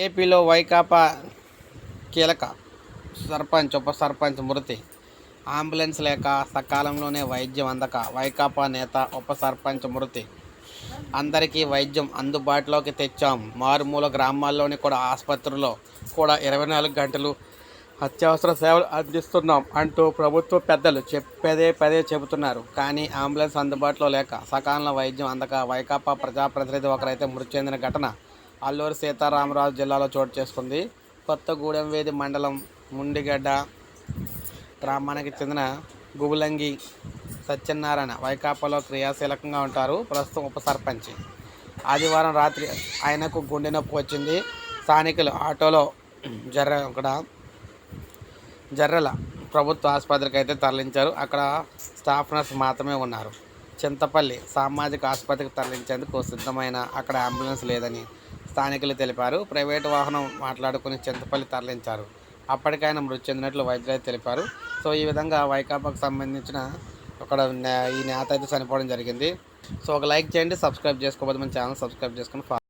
ఏపీలో వైకాపా కీలక సర్పంచ్ ఉప సర్పంచ్ మృతి. అంబులెన్స్ లేక సకాలంలోనే వైద్యం అందక వైకాపా నేత ఉప సర్పంచ్ మృతి. అందరికీ వైద్యం అందుబాటులోకి తెచ్చాం. మారుమూల గ్రామాల్లోని కూడా ఆసుపత్రుల్లో కూడా ఇరవై నాలుగు గంటలు అత్యవసర సేవలు అందిస్తున్నాం అంటూ ప్రభుత్వ పెద్దలు చెప్పేదే పదే చెబుతున్నారు. కానీ అంబులెన్స్ అందుబాటులో లేక సకాలంలో వైద్యం అందక వైకాపా ప్రజాప్రతినిధి ఒకరైతే మృతి చెందిన ఘటన అల్లూరు సీతారామరాజు జిల్లాలో చోటు చేసుకుంది. కొత్తగూడెం వేది మండలం ముండిగడ్డ గ్రామానికి చెందిన గుబులంగి సత్యనారాయణ వైకాపాలో క్రియాశీలకంగా ఉంటారు. ప్రస్తుతం ఉప సర్పంచ్. ఆదివారం రాత్రి ఆయనకు గుండె నొప్పి వచ్చింది. స్థానికులు ఆటోలో జర్ర అక్కడ జర్రల ప్రభుత్వ ఆసుపత్రికి అయితే తరలించారు. అక్కడ స్టాఫ్ నర్స్ మాత్రమే ఉన్నారు. చింతపల్లి సామాజిక ఆసుపత్రికి తరలించేందుకు సిద్ధమైన అక్కడ అంబులెన్స్ లేదని స్థానికులు తెలిపారు. ప్రైవేటు వాహనం మాట్లాడుకుని చింతపల్లి తరలించారు. అప్పటికైనా మృతి చెందినట్లు వైద్యులు తెలిపారు. సో ఈ విధంగా వైకాపాకు సంబంధించిన అక్కడ నే- ఈ నేత అయితే చనిపోవడం జరిగింది. సో ఒక లైక్ చేయండి సబ్స్క్రైబ్ చేసుకోకపోతే మన ఛానల్ సబ్స్క్రైబ్ చేసుకుని